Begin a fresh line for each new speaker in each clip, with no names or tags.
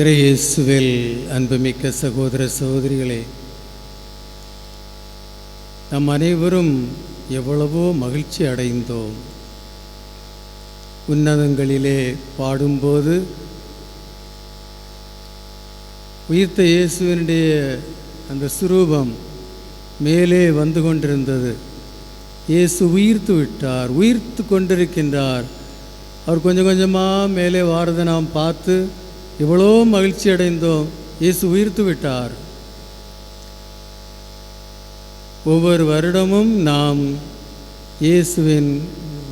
இறையேசுவில் அன்புமிக்க சகோதர சகோதரிகளே நம் அனைவரும் எவ்வளவோ மகிழ்ச்சி அடைந்தோம். உன்னதங்களிலே பாடும்போது உயிர்த்த இயேசுவினுடைய அந்த சுரூபம் மேலே வந்து கொண்டிருந்தது. இயேசு உயிர்த்து விட்டார் உயிர்த்து கொண்டிருக்கின்றார். அவர் கொஞ்சம் கொஞ்சமாக மேலே வாரதை நாம் பார்த்து இவ்வளோ மகிழ்ச்சி அடைந்தோம். இயேசு உயிர்த்து விட்டார். ஒவ்வொரு வருடமும் நாம் இயேசுவின்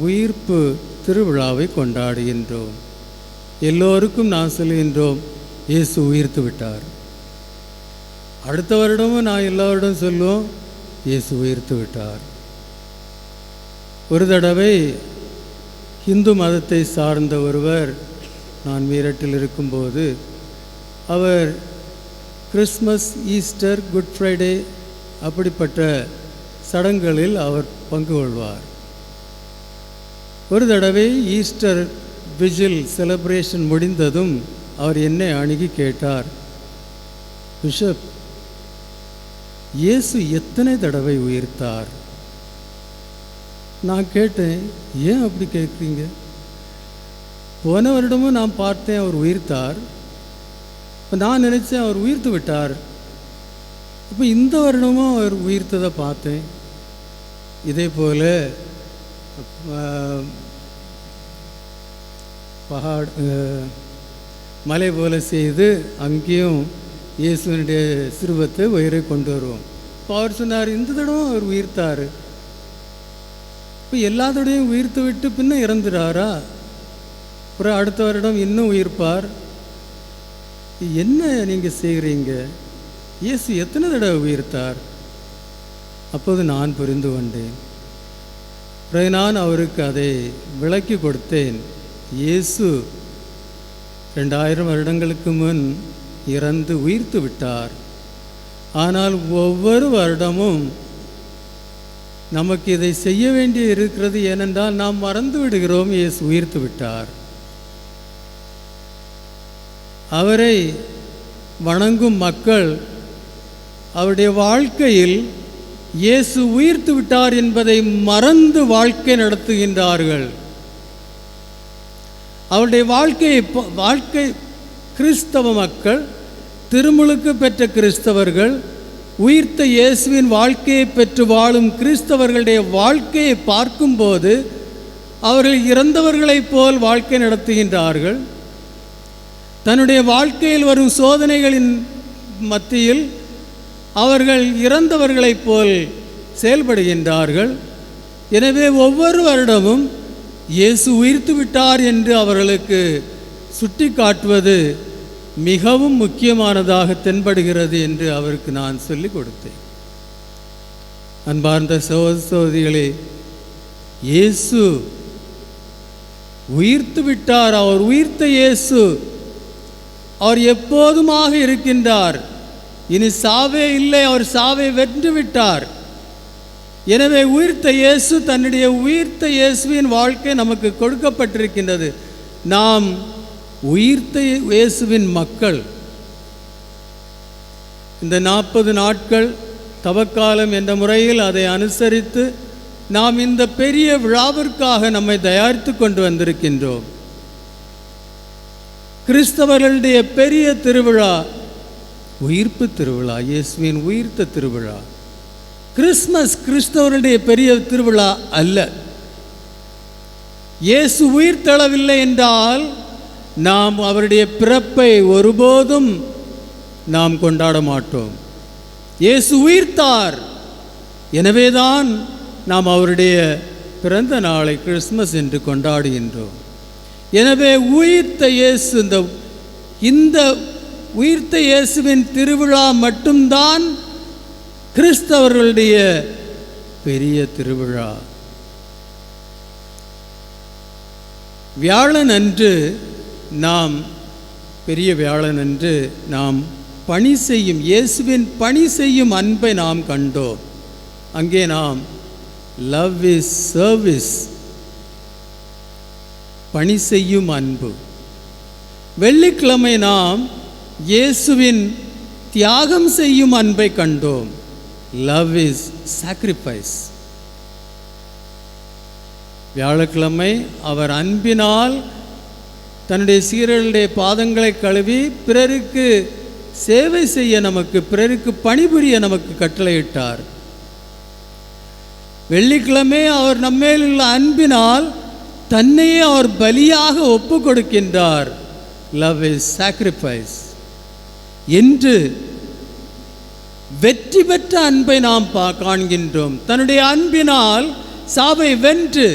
உயிர்ப்பு திருவிழாவை கொண்டாடுகின்றோம். எல்லோருக்கும் நான் சொல்கின்றோம் இயேசு உயிர்த்து விட்டார். அடுத்த வருடமும் நான் எல்லோரிடம் சொல்லுவோம் இயேசு உயிர்த்து விட்டார். ஒரு தடவை இந்து மதத்தை சார்ந்த ஒருவர் நான் மீரட்டில் இருக்கும்போது அவர் கிறிஸ்மஸ் ஈஸ்டர் குட் ஃப்ரைடே அப்படிப்பட்ட சடங்குகளில் அவர் பங்கு கொள்வார். ஒரு தடவை ஈஸ்டர் விஜில் செலப்ரேஷன் முடிந்ததும் அவர் என்னை அணுகி கேட்டார் பிஷப் இயேசு எத்தனை தடவை உயிர்த்தார்? நான் கேட்டேன் ஏன் அப்படி கேட்குறீங்க? போன வருடமும் நான் பார்த்தேன் அவர் உயிர்த்தார். இப்போ நான் நினச்சேன் அவர் உயிர்த்து விட்டார். அப்போ இந்த வருடமும் அவர் உயிர்த்ததை பார்த்தேன். இதே போல் பகாட் மலை போல செய்து அங்கேயும் இயேசுனுடைய சிறுவத்தை உயிரை கொண்டு வருவோம். இப்போ அவர் சொன்னார் இந்த தடவை அவர் உயிர்த்தார். இப்போ எல்லா தடவையும் உயிர்த்து விட்டு பின்ன இறந்துடாரா அப்புறம் அடுத்த வருடம் இன்னும் உயிர்ப்பார் என்ன நீங்கள் செய்கிறீங்க இயேசு எத்தனை தடவை உயிர்த்தார்? அப்போது நான் புரிந்து கொண்டேன். பிறகு நான் அவருக்கு அதை விளக்கி கொடுத்தேன். இயேசு ரெண்டாயிரம் வருடங்களுக்கு முன் இறந்து உயிர்த்து விட்டார். ஆனால் ஒவ்வொரு வருடமும் நமக்கு இதை செய்ய வேண்டி இருக்கிறது ஏனென்றால் நாம் மறந்து விடுகிறோம். இயேசு உயிர்த்து விட்டார். அவரை வணங்கும் மக்கள் அவருடைய வாழ்க்கையில் இயேசு உயிர்த்து விட்டார் என்பதை மறந்து வாழ்க்கை நடத்துகின்றார்கள். அவருடைய வாழ்க்கையை வாழ்க்கை கிறிஸ்தவ மக்கள் திருமுழுக்கு பெற்ற கிறிஸ்தவர்கள் உயிர்த்த இயேசுவின் வாழ்க்கையை பெற்று வாழும் கிறிஸ்தவர்களுடைய வாழ்க்கையை பார்க்கும்போது அவர்கள் இறந்தவர்களைப் போல் வாழ்க்கை நடத்துகின்றார்கள். தன்னுடைய வாழ்க்கையில் வரும் சோதனைகளின் மத்தியில் அவர்கள் இறந்தவர்களைப் போல் செயல்படுகின்றார்கள். எனவே ஒவ்வொரு வருடமும் இயேசு உயிர்த்து விட்டார் என்று அவர்களுக்கு சுட்டி காட்டுவது மிகவும் முக்கியமானதாக தென்படுகிறது என்று அவருக்கு நான் சொல்லிக் கொடுத்தேன். அன்பார்ந்த சோதரிகளே இயேசு உயிர்த்து விட்டார். அவர் உயிர்த்த இயேசு அவர் எப்போதுமாக இருக்கின்றார். இனி சாவே இல்லை அவர் சாவை வென்று விட்டார் எனவே உயிர்த்த இயேசு தன்னுடைய உயிர்த்த இயேசுவின் வாழ்க்கை நமக்கு கொடுக்கப்பட்டிருக்கின்றது. நாம் உயிர்த்த இயேசுவின் மக்கள். இந்த நாற்பது நாட்கள் தவக்காலம் என்ற முறையில் அதை அனுசரித்து நாம் இந்த பெரிய விழாவிற்காக நம்மை தயாரித்து கொண்டு வந்திருக்கின்றோம். கிறிஸ்தவர்களுடைய பெரிய திருவிழா உயிர்ப்பு திருவிழா இயேசுவின் உயிர்த்த திருவிழா. கிறிஸ்மஸ் கிறிஸ்தவர்களுடைய பெரிய திருவிழா அல்ல. இயேசு உயிர் தளவில்லை என்றால் நாம் அவருடைய பிறப்பை ஒருபோதும் நாம் கொண்டாட மாட்டோம். இயேசு உயிர்த்தார். எனவேதான் நாம் அவருடைய பிறந்த நாளை கிறிஸ்மஸ் என்று கொண்டாடுகின்றோம். எனவே உயிர்த்த இயேசு இந்த இந்த உயிர்த்த இயேசுவின் திருவிழா மட்டும்தான் கிறிஸ்தவர்களுடைய பெரிய திருவிழா. வியாழன் அன்று நாம் பெரிய வியாழன் அன்று நாம் பணி செய்யும் இயேசுவின் பணி செய்யும் அன்பை நாம் கண்டோம். அங்கே நாம் லவ் இஸ் சர்வீஸ். பணி செய்யும் அன்பு. வெள்ளிக்கிழமை நாம் இயேசுவின் தியாகம் செய்யும் அன்பை கண்டோம். லவ் இஸ் சாக்ரிஃபைஸ் வியாழக்கிழமை அவர் அன்பினால் தன்னுடைய சீரர்களுடைய பாதங்களை கழுவி பிறருக்கு சேவை செய்ய நமக்கு பிறருக்கு பணிபுரிய நமக்கு கட்டளையிட்டார். வெள்ளிக்கிழமை அவர் நம்மேல் உள்ள அன்பினால் தன்னையே அவர் பலியாக ஒப்பு கொடுக்கின்றார் லவ் இஸ் சாக்ரிஃபைஸ் என்று வெற்றி பெற்ற அன்பை நாம் பா காண்கின்றோம். தன்னுடைய அன்பினால் சாவை வென்று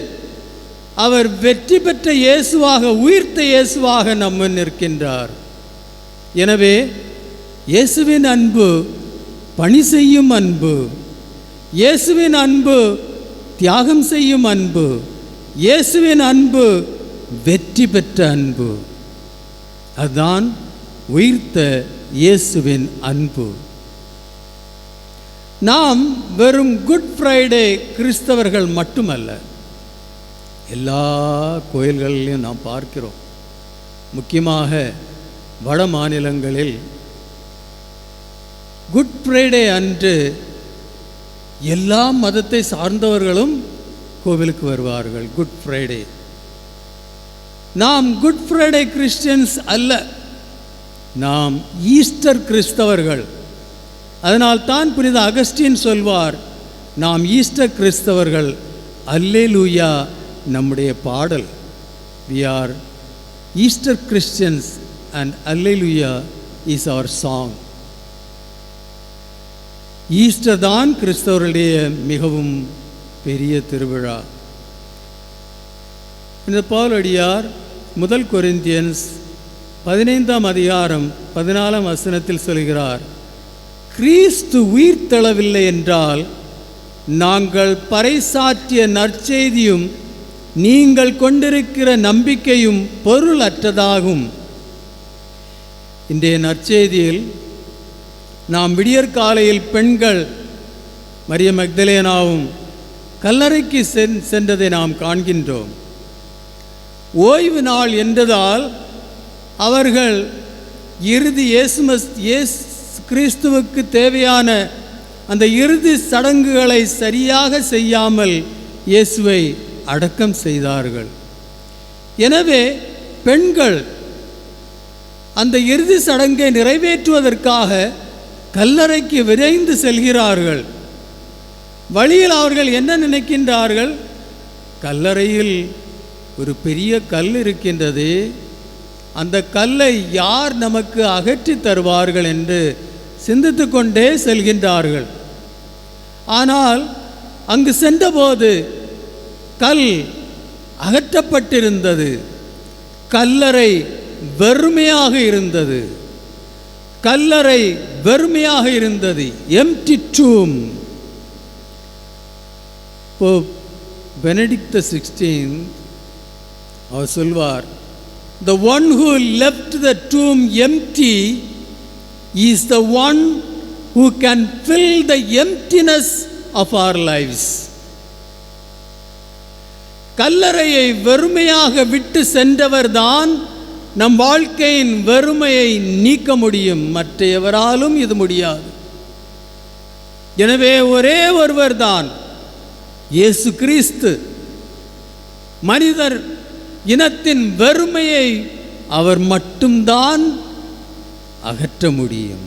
அவர் வெற்றி பெற்ற இயேசுவாக உயிர்த்த இயேசுவாக நம்ம நிற்கின்றார். எனவே இயேசுவின் அன்பு பணி செய்யும் அன்பு இயேசுவின் அன்பு தியாகம் செய்யும் அன்பு இயேசுவின் அன்பு வெற்றி பெற்ற அன்பு. அதுதான் உயிர்த்த இயேசுவின் அன்பு. நாம் வெறும் குட் ஃப்ரைடே கிறிஸ்தவர்கள் மட்டுமல்ல எல்லா கோயில்களிலும் நாம் பார்க்கிறோம். முக்கியமாக வட மாநிலங்களில் குட் ஃப்ரைடே அன்று எல்லா மதத்தை சார்ந்தவர்களும் கோவிலுக்கு வருவார்கள். குட் ஃப்ரைடே நாம் குட் ஃப்ரைடே கிறிஸ்டியன்ஸ் அல்ல. நாம் ஈஸ்டர் கிறிஸ்தவர்கள். அதனால் தான் புனித அகஸ்டின் சொல்வார் நாம் ஈஸ்டர் கிறிஸ்தவர்கள். அல்லே லூயா நம்முடைய பாடல். We are Easter Christians and hallelujah is our song Easter தான் கிறிஸ்தவர்களுடைய மிகவும் பெரிய திருவிழா. இந்த பாலடியார் முதல் கொரிந்தியன்ஸ் பதினைந்தாம் அதிகாரம் பதினாலாம் வசனத்தில் சொல்கிறார் கிறிஸ்து உயிர்த்தெழவில்லை என்றால் நாங்கள் பறைசாற்றிய நற்செய்தியும் நீங்கள் கொண்டிருக்கிற நம்பிக்கையும் பொருள் அற்றதாகும் இன்றைய நற்செய்தியில் நாம் விடியற்காலையில் பெண்கள் மரிய மக்தலேனாவும் கல்லறைக்கு சென் சென்றதை நாம் காண்கின்றோம். ஓய்வு நாள் என்றதால் அவர்கள் இறுதி இயேசுமஸ் இயேசு கிறிஸ்துவுக்கு தேவையான அந்த இறுதி சடங்குகளை சரியாக செய்யாமல் இயேசுவை அடக்கம் செய்தார்கள். எனவே பெண்கள் அந்த இறுதி சடங்கை நிறைவேற்றுவதற்காக கல்லறைக்கு விரைந்து செல்கிறார்கள். வழியில் அவர்கள் என்ன நினைக்கின்றார்கள்? கல்லறையில் ஒரு பெரிய கல் இருக்கின்றது. அந்த கல்லை யார் நமக்கு அகற்றி தருவார்கள் என்று சிந்தித்து கொண்டே செல்கின்றார்கள். ஆனால் அங்கு சென்றபோது கல் அகற்றப்பட்டிருந்தது. கல்லறை வெறுமையாக இருந்தது. கல்லறை வெறுமையாக இருந்தது. எம்டி டூம் இப்போ பெனடிக்த சிக்ஸ்டீன் அவர் சொல்வார் the one who left the tomb empty is the one who can fill the emptiness of our lives கல்லறையை வெறுமையாக விட்டு சென்றவர்தான் நம் வாழ்க்கையின் வெறுமையை நீக்க முடியும். மற்ற எவராலும் இது முடியாது. எனவே ஒரே ஒருவர் தான் இயேசு கிறிஸ்து மனிதர் இனத்தின் வெறுமையை அவர் மட்டும்தான் அகற்ற முடியும்.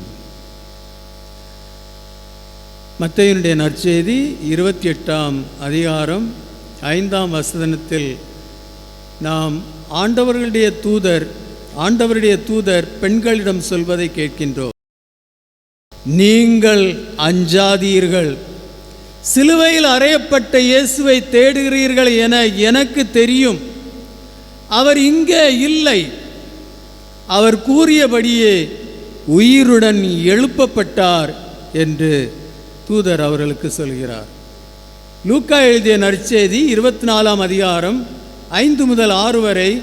மத்தையனுடைய நற்செய்தி இருபத்தி எட்டாம் அதிகாரம் ஐந்தாம் வசதனத்தில் நாம் ஆண்டவர்களுடைய தூதர் ஆண்டவருடைய தூதர் பெண்களிடம் சொல்வதை கேட்கின்றோம். நீங்கள் அஞ்சாதீர்கள். சிலுவையில் அறையப்பட்ட இயேசுவை தேடுகிறீர்கள் என எனக்கு தெரியும். அவர் இங்கே இல்லை. அவர் கூறியபடியே உயிருடன் எழுப்பப்பட்டார் என்று தூதர் அவர்களுக்கு சொல்கிறார். லூக்கா எழுதிய நற்செய்தி இருபத்தி நாலாம் அதிகாரம் ஐந்து முதல் ஆறு வரை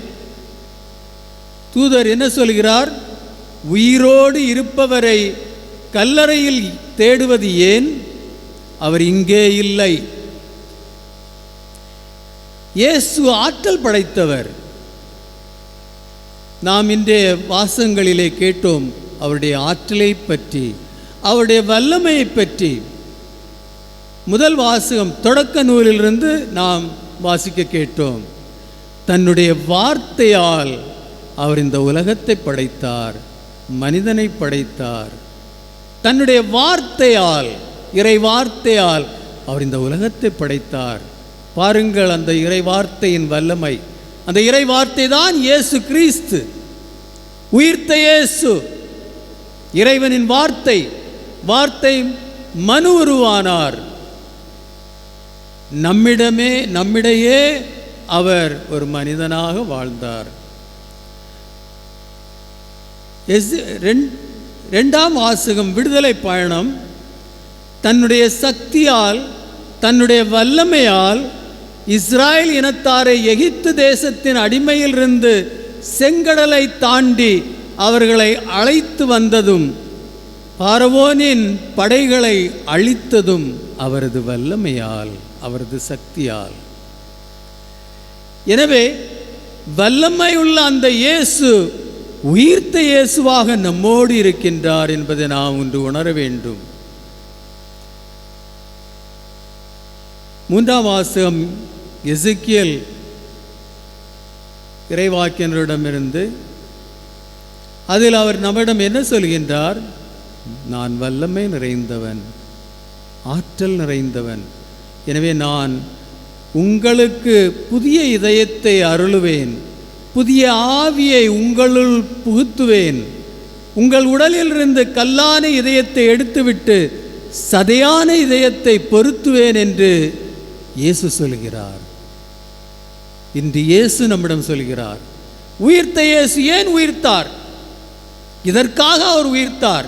தூதர் என்ன சொல்கிறார்? உயிரோடு இருப்பவரை கல்லறையில் தேடுவது ஏன்? அவர் இங்கே இல்லை. இயேசு ஆற்றல் படைத்தவர். நாம் இன்றைய வாசங்களிலே கேட்டோம் அவருடைய ஆற்றலை பற்றி அவருடைய வல்லமையை பற்றி. முதல் வாசகம் தொடக்க நூலிலிருந்து நாம் வாசிக்க கேட்டோம். தன்னுடைய வார்த்தையால் அவர் இந்த உலகத்தை படைத்தார் மனிதனை படைத்தார். தன்னுடைய வார்த்தையால் இறை வார்த்தையால் அவர் இந்த உலகத்தை படைத்தார். பாருங்கள் அந்த இறை வார்த்தையின் வல்லமை. அந்த இறை வார்த்தை தான் இயேசு கிறிஸ்து. உயிர்த்த இயேசு. இறைவனின் வார்த்தை. வார்த்தை மனு உருவானார். நம்மிடமே நம்மிடையே அவர் ஒரு மனிதனாக வாழ்ந்தார். எஸ் ரெண்டாம் வாசகம் விடுதலை பயணம் தன்னுடைய சக்தியால் தன்னுடைய வல்லமையால் இஸ்ராயல் இனத்தாரை எகிப்து தேசத்தின் அடிமையிலிருந்து செங்கடலை தாண்டி அவர்களை அழைத்து வந்ததும் பார்வோனின் படைகளை அழித்ததும் அவரது வல்லமையால் அவரது சக்தியால். எனவே வல்லமையுள்ள அந்த இயேசு உயிர்த்த இயேசுவாக நம்மோடு இருக்கின்றார் என்பதை நாம் ஒன்று உணர வேண்டும். மூன்றாம் வாசகம் எசுக்கியல் இறைவாக்கியனரிடமிருந்து அதில் அவர் நம்மிடம் என்ன சொல்கின்றார்? நான் வல்லமை நிறைந்தவன் ஆற்றல் நிறைந்தவன். எனவே நான் உங்களுக்கு புதிய இதயத்தை அருளுவேன் புதிய ஆவியை உங்களுள் புகுத்துவேன். உங்கள் உடலிலிருந்து கல்லான இதயத்தை எடுத்துவிட்டு சதையான இதயத்தை பொருத்துவேன் என்று இயேசு சொல்கிறார் இன்று இயேசு நம்மிடம் சொல்கிறார் உயிர்த்த இயேசு ஏன் உயிர்த்தார்? இதற்காக அவர் உயிர்த்தார்.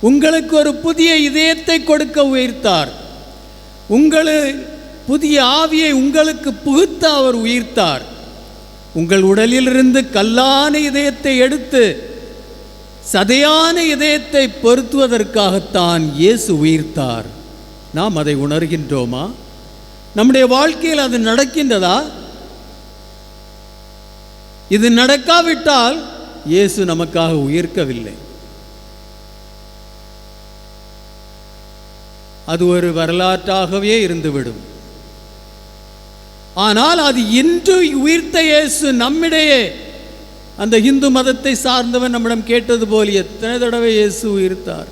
உங்களுக்கு ஒரு புதிய இதயத்தை கொடுக்க உயிர்த்தார். உங்களை புதிய ஆவியை உங்களுக்கு புகுத்த அவர் உயிர்த்தார். உங்கள் உடலிலிருந்து கல்லான இதயத்தை எடுத்து சதையான இதயத்தை பொருத்துவதற்காகத்தான் இயேசு உயிர்த்தார். நாம் அதை உணர்கின்றோமா? நம்முடைய வாழ்க்கையில் அது நடக்கின்றதா? இது நடக்காவிட்டால் இயேசு நமக்காக உயிர்க்கவில்லை. அது ஒரு வரலாற்றாகவே இருந்துவிடும். ஆனால் அது இன்று உயிர்த்த இயேசு நம்மிடையே அந்த இந்து மதத்தை சார்ந்தவன் நம்மிடம் கேட்டது போல் எத்தனை தடவை இயேசு உயிர்த்தார்?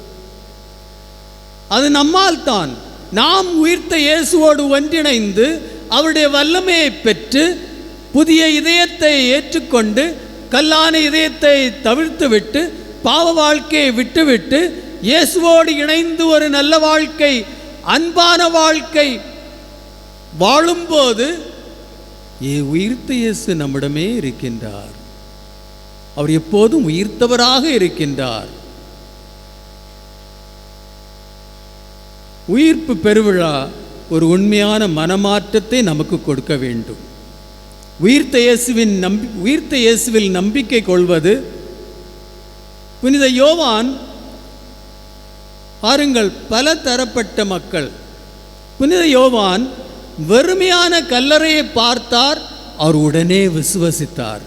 அது நம்மால் தான் நாம் உயிர்த்த இயேசுவோடு ஒன்றிணைந்து அவருடைய வல்லமையை பெற்று புதிய இதயத்தை ஏற்றுக்கொண்டு கல்லான இதயத்தை தவிர்த்துவிட்டு பாவ வாழ்க்கையை விட்டுவிட்டு இயேசுவோடு இணைந்து ஒரு நல்ல வாழ்க்கை அன்பான வாழ்க்கை வாழும்போது ஏ உயிர்த்த இயேசு நம்மிடமே இருக்கின்றார். அவர் எப்போதும் உயிர்த்தவராக இருக்கின்றார். உயிர்ப்பு பெருவிழா ஒரு உண்மையான மனமாற்றத்தை நமக்கு கொடுக்க வேண்டும். உயிர்த்த இயேசுவின் நம்பி உயிர்த்த இயேசுவில் நம்பிக்கை கொள்வது. புனித யோவான் பாருங்கள் பல தரப்பட்ட மக்கள். புனித யோவான் வெறுமையான கல்லறையை பார்த்தார் அவர் உடனே விசுவசித்தார்.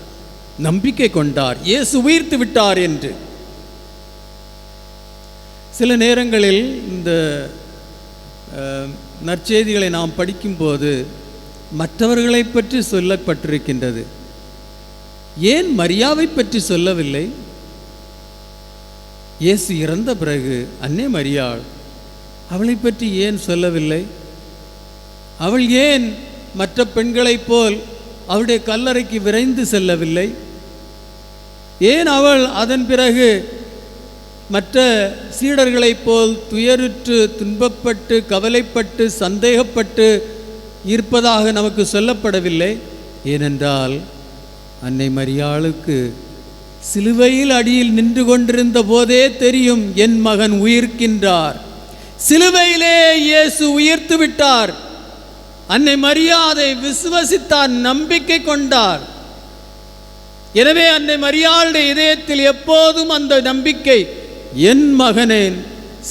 நம்பிக்கை கொண்டார் இயேசு உயிர்த்து விட்டார் என்று. சில நேரங்களில் இந்த நற்செய்திகளை நாம் படிக்கும்போது மற்றவர்களை பற்றி சொல்லப்பட்டிருக்கின்றது. ஏன் மரியாவை பற்றி சொல்லவில்லை? இயேசு இறந்த பிறகு அன்னே மரியாள் அவளை பற்றி ஏன் சொல்லவில்லை? அவள் ஏன் மற்ற பெண்களைப் போல் அவளுடைய கல்லறைக்கு விரைந்து செல்லவில்லை? ஏன் அவள் அதன் பிறகு மற்ற சீடர்களைப் போல் துயருற்று துன்பப்பட்டு கவலைப்பட்டு சந்தேகப்பட்டு இருப்பதாக நமக்கு சொல்லப்படவில்லை. ஏனென்றால் அன்னை மரியாளுக்கு சிலுவையில் அடியில் நின்று கொண்டிருந்த போதே தெரியும் என் மகன் உயிர்க்கின்றார். சிலுவையிலே இயேசு உயிர்த்து விட்டார். அன்னை மரியாதை விசுவசித்தார் நம்பிக்கை கொண்டார். எனவே அன்னை மரியாளுடைய இதயத்தில் எப்போதும் அந்த நம்பிக்கை என் மகனேன்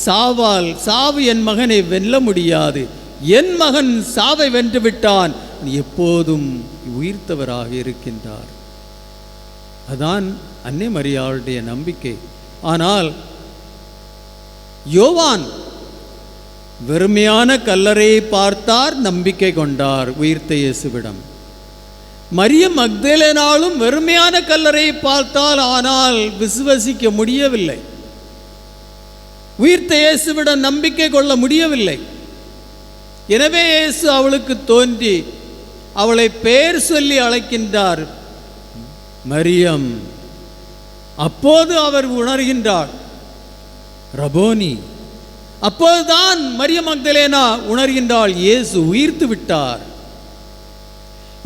சாவால் சாவு என் மகனை வெல்ல முடியாது. என் மகன் சாவை வென்று விட்டான். எப்போதும் உயிர்த்தவராக இருக்கின்றார். அதான் அன்னை மரியாளுடைய நம்பிக்கை. ஆனால் யோவான் வெறுமையான கல்லறையை பார்த்தார் நம்பிக்கை கொண்டார் உயிர்த்த இயேசுவிடம். மரியம் அக்தேலனாலும் வெறுமையான கல்லறையை பார்த்தால் ஆனால் விசுவசிக்க முடியவில்லை. உயிர்த்த இயேசுவிடம் நம்பிக்கை கொள்ள முடியவில்லை. எனவே இயேசு அவளுக்கு தோன்றி அவளை பெயர் சொல்லி அழைக்கின்றார். மரியம் அப்போது அவர் உணர்கின்றார் ரபோனி அப்போதுதான் மரியம் மக்தலேனா உணர்கின்றாள் இயேசு உயிர்த்து விட்டார்.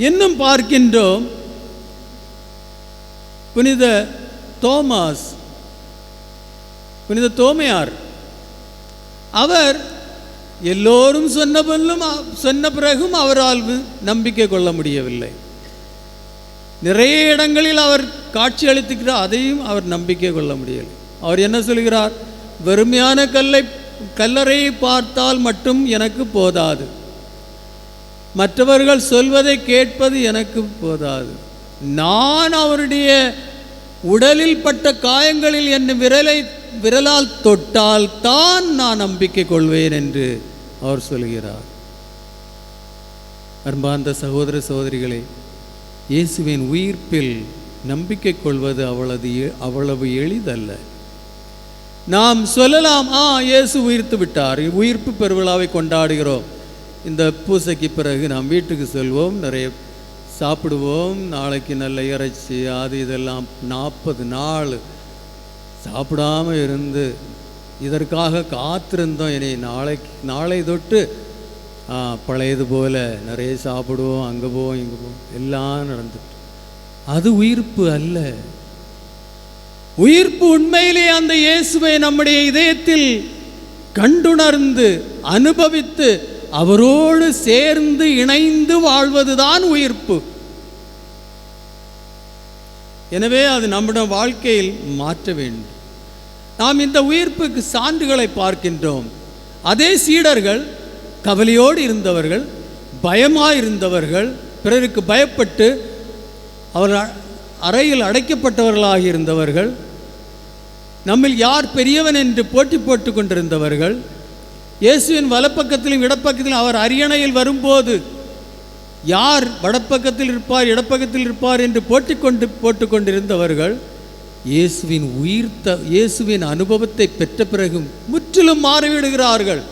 இன்னும் பார்க்கின்றோம் புனித தோமாஸ் புனித தோமையார். அவர் எல்லோரும் சொன்ன பின்னும் சொன்ன பிறகும் அவரால் நம்பிக்கை கொள்ள முடியவில்லை. நிறைய இடங்களில் அவர் காட்சி அளித்துக்கிறார் அதையும் அவர் நம்பிக்கை கொள்ள முடியவில்லை. அவர் என்ன சொல்கிறார்? வெறுமையான கல்லை கல்லறையை பார்த்தால் மட்டும் எனக்கு போதாது. மற்றவர்கள் சொல்வதை கேட்பது எனக்கு போதாது. நான் அவருடைய உடலில் பட்ட காயங்களில் என் விரலை விரலால் தொட்டால் தான் நான் நம்பிக்கை கொள்வேன் என்று அவர் சொல்கிறார். அன்பார்ந்த சகோதர சகோதரிகளே இயேசுவின் உயிர்ப்பில் நம்பிக்கை கொள்வது அவ்வளவு அவ்வளவு எளிதல்ல. நாம் சொல்லலாம் ஆ இயேசு உயிர்த்து விட்டார். உயிர்ப்பு பெருவிழாவை கொண்டாடுகிறோம். இந்த பூசைக்கு பிறகு நாம் வீட்டுக்கு செல்வோம். நிறைய சாப்பிடுவோம். நாளைக்கு நல்ல இறைச்சி அது இதெல்லாம் நாற்பது நாள் சாப்பிடாம இருந்து இதற்காக காத்திருந்தோம். இனி நாளைக்கு நாளை தொட்டு பழையது போல நிறைய சாப்பிடுவோம் அங்கே போவோம் இங்கே போவோம். எல்லாம் நடந்துட்டு. அது உயிர்ப்பு அல்ல. உயிர்ப்பு உண்மையிலே அந்த இயேசுவை நம்முடைய இதயத்தில் கண்டுணர்ந்து அனுபவித்து அவரோடு சேர்ந்து இணைந்து வாழ்வதுதான் உயிர்ப்பு. எனவே அது நம்முடைய வாழ்க்கையில் மாற்ற வேண்டும். நாம் இந்த உயிர்ப்புக்கு சான்றுகளை பார்க்கின்றோம். அதே சீடர்கள் கவலையோடு இருந்தவர்கள் பயமாக இருந்தவர்கள் பிறருக்கு பயப்பட்டு அவர் அறையில் அடைக்கப்பட்டவர்களாக இருந்தவர்கள் நம்மில் யார் பெரியவன் என்று போட்டி போட்டு கொண்டிருந்தவர்கள் இயேசுவின் வலப்பக்கத்திலும் இடப்பக்கத்திலும் அவர் அரியணையில் வரும்போது யார் வடப்பக்கத்தில் இருப்பார் இடப்பக்கத்தில் இருப்பார் என்று போட்டிக்கொண்டு போட்டுக்கொண்டிருந்தவர்கள் இயேசுவின் உயிர்த்த இயேசுவின் அனுபவத்தை பெற்ற பிறகும் முற்றிலும் மாறிவிடுகிறார்கள்.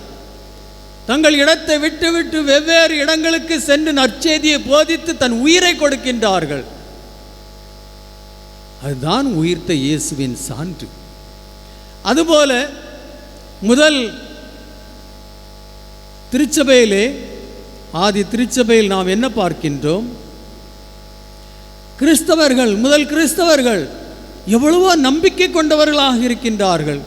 தங்கள் இடத்தை விட்டுவிட்டு வெவ்வேறு இடங்களுக்கு சென்று நற்செய்தியை போதித்து தன் உயிரை கொடுக்கின்றார்கள். அதுதான் உயிர்த்த இயேசுவின் சான்று. அதுபோல முதல் திருச்சபையிலே ஆதி திருச்சபையில் நாம் என்ன பார்க்கின்றோம்? கிறிஸ்தவர்கள் முதல் கிறிஸ்தவர்கள் எவ்வளவோ நம்பிக்கை கொண்டவர்களாக இருக்கின்றார்கள்.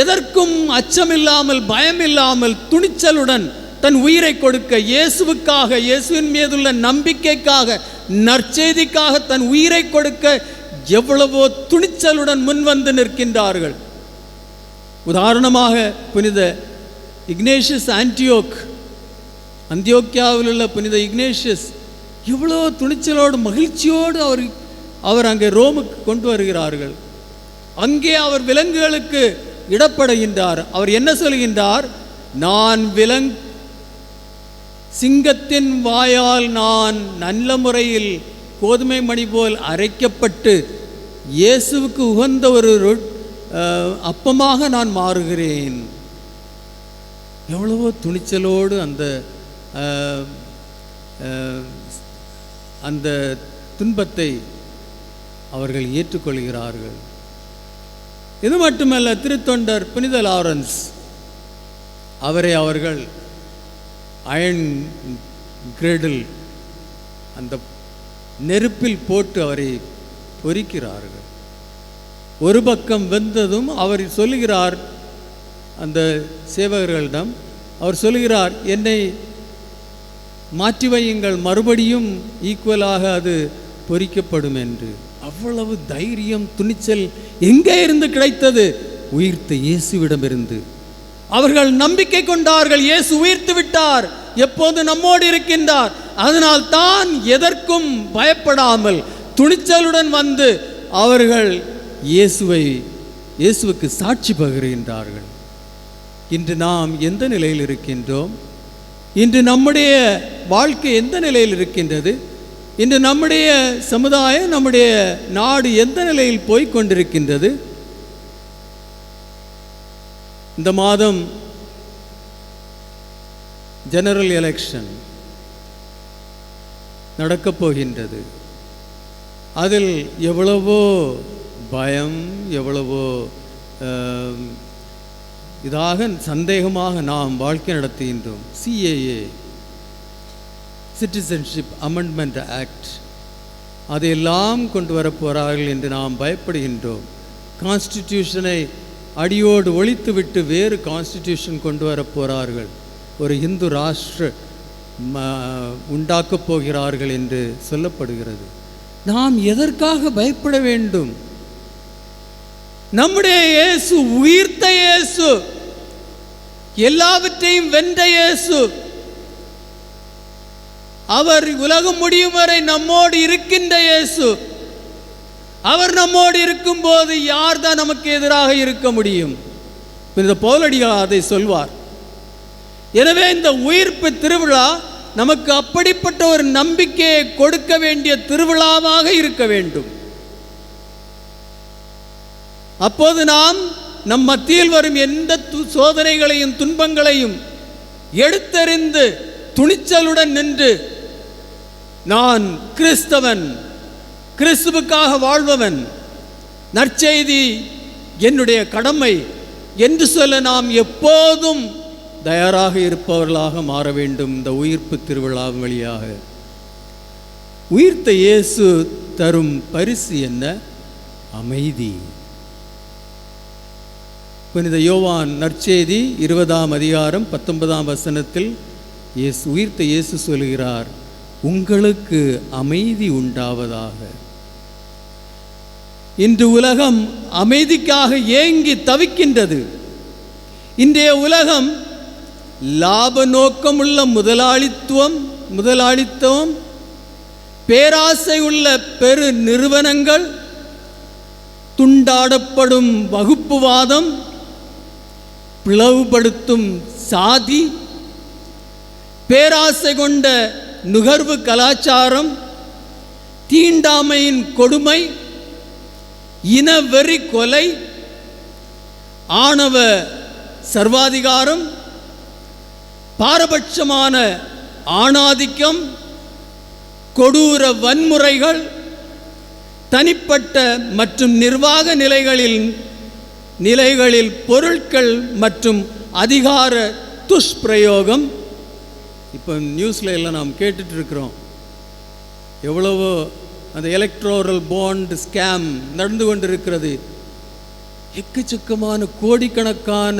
எதற்கும் அச்சமில்லாமல் பயமில்லாமல் துணிச்சலுடன் தன் உயிரை கொடுக்க இயேசுவுக்காக இயேசுவின் மீதுள்ள நம்பிக்கைக்காக நற்செய்திக்காக தன் உயிரை கொடுக்க எவ்வளவோ துணிச்சலுடன் முன்வந்து நிற்கின்றார்கள். உதாரணமாக புனித இக்னேஷியஸ் ஆன்டியோக் அந்தியோக்கியாவில் உள்ள புனித இக்னேஷியஸ் எவ்வளோ துணிச்சலோடு மகிழ்ச்சியோடு அவர் அவர் அங்கே ரோமுக்கு கொண்டு வருகிறார்கள். அங்கே அவர் விலங்குகளுக்கு இடப்படுகின்றார். அவர் என்ன சொல்கின்றார்? நான் விலங் சிங்கத்தின் வாயால் நான் நல்ல முறையில் கோதுமை மணி போல் அரைக்கப்பட்டு இயேசுவுக்கு உகந்த ஒரு அஹ், அப்பமாக நான் மாறுகிறேன். எவ்வளவோ துணிச்சலோடு அந்த அந்த துன்பத்தை அவர்கள் ஏற்றுக்கொள்கிறார்கள். இது மட்டுமல்ல திருத்தொண்டர் புனித லாரன்ஸ் அவரை அவர்கள் அயன் கிரேடில் அந்த நெருப்பில் போட்டு அவரை பொறிக்கிறார்கள். ஒரு பக்கம் வெந்ததும் அவர் சொல்லுகிறார் அந்த சேவகர்களிடம் அவர் சொல்லுகிறார் என்னை மாற்றி வையுங்கள் மறுபடியும் ஈக்குவலாக அது பொறிக்கப்படும் என்று அவ்வளவு தைரியம் துணிச்சல் எங்கே இருந்து கிடைத்தது? உயிர்த்த இயேசுவிடமிருந்து. அவர்கள் நம்பிக்கை கொண்டார்கள் இயேசு உயிர்த்து விட்டார் எப்போது நம்மோடு இருக்கின்றார்? அதனால் தான் எதற்கும் பயப்படாமல் துணிச்சலுடன் வந்து அவர்கள் இயேசுவை இயேசுவுக்கு சாட்சி பகிர்கின்றார்கள். இன்று நாம் எந்த நிலையில் இருக்கின்றோம்? இன்று நம்முடைய வாழ்க்கை எந்த நிலையில் இருக்கின்றது? இன்று நம்முடைய சமுதாயம் நம்முடைய நாடு எந்த நிலையில் போய்க் கொண்டிருக்கின்றது? இந்த மாதம் ஜெனரல் எலெக்ஷன் நடக்கப் போகின்றது. அதில் எவ்வளவோ பயம் எவ்வளவோ இதாக சந்தேகமாக நாம் வாழ்க்கை நடத்துகின்றோம். சிஏஏ சிட்டிசன்ஷிப் அமெண்ட்மெண்ட் ஆக்ட் அதையெல்லாம் கொண்டு வரப் போகிறார்கள் என்று நாம் பயப்படுகின்றோம். கான்ஸ்டிடியூஷனை அடியோடு ஒழித்துவிட்டு வேறு கான்ஸ்டிடியூஷன் கொண்டு வரப்போகிறார்கள் ஒரு இந்து ராஷ்டிர ம- உண்டாக்கப் போகிறார்கள் என்று சொல்லப்படுகிறது. நாம் எதற்காக பயப்பட வேண்டும்? நம்முடைய இயேசு உயிர்த்த இயேசு எல்லாவற்றையும் வென்ற இயேசு. அவர் உலகம் முடியும் வரை நம்மோடு இருக்கின்ற இயேசு. அவர் நம்மோடு இருக்கும்போது யார் தான் நமக்கு எதிராக இருக்க முடியும்? இந்த போலடிகள் அதை சொல்வார். எனவே இந்த உயிர்ப்பு திருவிழா நமக்கு அப்படிப்பட்ட ஒரு நம்பிக்கையை கொடுக்க வேண்டிய திருவிழாவாக இருக்க வேண்டும். அப்போது நாம் நம் மத்தியில் வரும் எந்த து- சோதனைகளையும் துன்பங்களையும் எடுத்தறிந்து துணிச்சலுடன் நின்று நான் கிறிஸ்தவன் கிறிஸ்துவுக்காக வாழ்பவன் நற்செய்தி என்னுடைய கடமை என்று சொல்ல நாம் எப்போதும் தயாராக இருப்பவர்களாக மாற வேண்டும் இந்த உயிர்ப்பு திருவிழா வழியாக. உயிர்த்த இயேசு தரும் பரிசு என்ன? அமைதி. புனித யோவான் நற்செய்தி இருபதாம் அதிகாரம் பத்தொன்பதாம் வசனத்தில் இயேசு உயிர்த்த இயேசு சொல்கிறார் உங்களுக்கு அமைதி உண்டாவதாக. இன்று உலகம் அமைதிக்காக ஏங்கி தவிக்கின்றது. இன்றைய உலகம் லாப நோக்கமுள்ள முதலாளித்துவம் முதலாளித்துவம் பேராசை உள்ள பெரு நிறுவனங்கள் துண்டாடப்படும் வகுப்புவாதம் பிளவுபடுத்தும் சாதி பேராசை கொண்ட நுகர்வு கலாச்சாரம் தீண்டாமையின் கொடுமை இனவெறி கொலை ஆணவ சர்வாதிகாரம் பாரபட்சமான ஆணாதிக்கம் கொடூர வன்முறைகள் தனிப்பட்ட மற்றும் நிர்வாக நிலைகளில் நிலைகளில் பொருட்கள் மற்றும் அதிகார துஷ்பிரயோகம். இப்போ நியூஸில் எல்லாம் நாம் கேட்டுட்ருக்கிறோம் எவ்வளவோ அந்த எலக்ட்ரோரல் பாண்ட் ஸ்கேம் நடந்து கொண்டிருக்கிறது. எக்கச்சக்கமான கோடிக்கணக்கான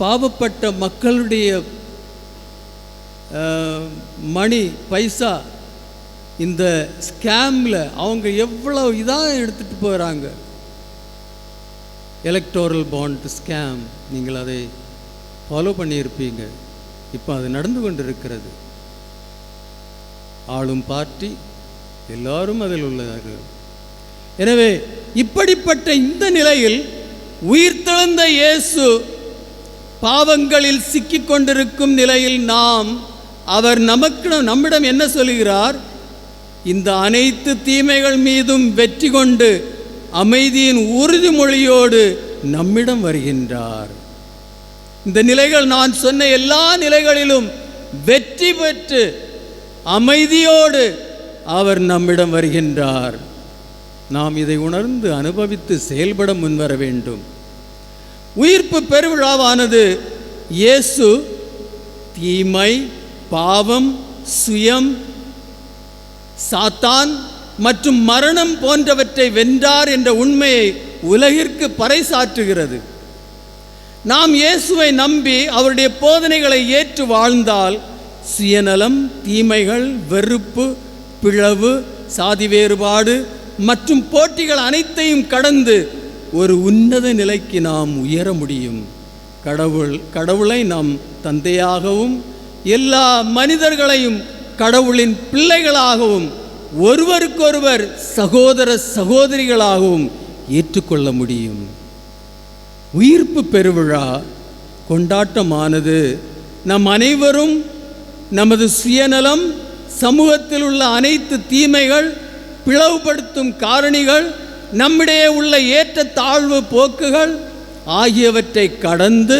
பாவப்பட்ட மக்களுடைய மணி பைசா இந்த ஸ்கேமில் அவங்க எவ்வளோ இதாக எடுத்துகிட்டு போகிறாங்க எலக்டோரல் பாண்ட் ஸ்கேம் நீங்கள் அதை ஃபாலோ பண்ணியிருப்பீங்க. இப்போ அது நடந்து கொண்டிருக்கிறது. ஆளும் பார்ட்டி எல்லாரும் அதில் உள்ளார்கள். எனவே இப்படிப்பட்ட இந்த நிலையில் உயிர்த்தெழுந்த இயேசு பாவங்களில் சிக்கிக் கொண்டிருக்கும் நிலையில் நாம் அவர் நமக்கு நம்மிடம் என்ன சொல்கிறார்? இந்த அனைத்து தீமைகள் மீதும் வெற்றி கொண்டு அமைதியின் உறுதிமொழியோடு நம்மிடம் வருகின்றார். இந்த நிலைகள் நான் சொன்ன எல்லா நிலைகளிலும் வெற்றி பெற்று அமைதியோடு அவர் நம்மிடம் வருகின்றார். நாம் இதை உணர்ந்து அனுபவித்து செயல்பட முன்வர வேண்டும். உயிர்ப்பு பெருவிழாவானது இயேசு தீமை பாவம் சுயம் சாத்தான் மற்றும் மரணம் போன்றவற்றை வென்றார் என்ற உண்மையை உலகிற்கு பறைசாற்றுகிறது. நாம் இயேசுவை நம்பி அவருடைய போதனைகளை ஏற்று வாழ்ந்தால் சுயநலம் தீமைகள் வெறுப்பு பிளவு சாதி வேறுபாடு மற்றும் போட்டிகள் அனைத்தையும் கடந்து ஒரு உன்னத நிலைக்கு நாம் உயர முடியும். கடவுள் கடவுளை நாம் தந்தையாகவும் எல்லா மனிதர்களையும் கடவுளின் பிள்ளைகளாகவும் ஒருவருக்கொருவர் சகோதர சகோதரிகளாகவும் ஏற்றுக்கொள்ள முடியும். உயிர்ப்பு பெருவிழா கொண்டாட்டமானது நம் அனைவரும் நமது சுயநலம் சமூகத்தில் உள்ள அனைத்து தீமைகள் பிளவுபடுத்தும் காரணிகள் நம்மிடையே உள்ள ஏற்ற தாழ்வு போக்குகள் ஆகியவற்றை கடந்து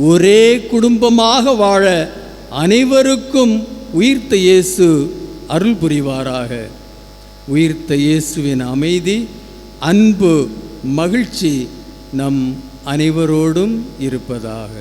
ஒரே குடும்பமாக வாழ அனைவருக்கும் உயிர்த்த இயேசு அருள் புரிவாராக உயிர்த்த இயேசுவின் அமைதி அன்பு மகிழ்ச்சி நம் அனைவரோடும் இருப்பதாக.